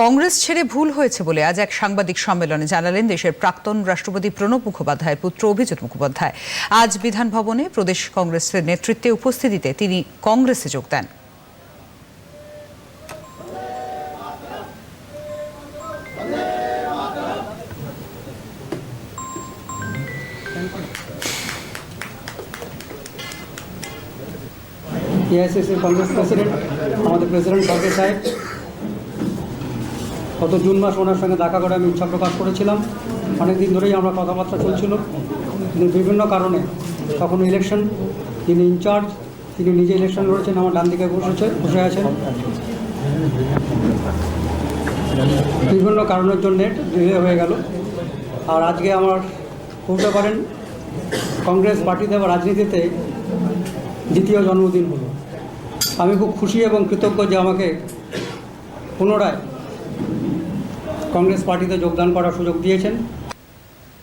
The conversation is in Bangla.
কংগ্রেস ছেড়ে ভুল হয়েছে বলে আজ এক সাংবাদিক সম্মেলনে জানালেন দেশের প্রাক্তন রাষ্ট্রপতি প্রণব মুখোপাধ্যায়ের পুত্র অভিজিৎ মুখোপাধ্যায়। আজ বিধান ভবনে প্রদেশ কংগ্রেসের নেতৃত্বে উপস্থিতিতে তিনি কংগ্রেসে যোগ দেন। কংগ্রেস প্রেসিডেন্ট, আমাদের প্রেসিডেন্ট সাহেব গত জুন মাস ওনার সঙ্গে দেখা করে আমি ইচ্ছা প্রকাশ করেছিলাম। অনেক দিন ধরেই আমরা কথাবার্তা চলছিল। কিন্তু বিভিন্ন কারণে, তখন ইলেকশন তিনি ইনচার্জ তিনি নিজে ইলেকশন লড়েছেন, আমার ডান দিকে বসেছে বসে আছেন। বিভিন্ন কারণের জন্য ডিলে হয়ে গেল। আর আজকে আমার বলতে পারেন, কংগ্রেস পার্টিতে বা রাজনীতিতে দ্বিতীয় জন্মদিন হলো। আমি খুব খুশি এবং কৃতজ্ঞ যে আমাকে পুনরায় কংগ্রেস পার্টিতে যোগদান করার সুযোগ দিয়েছেন।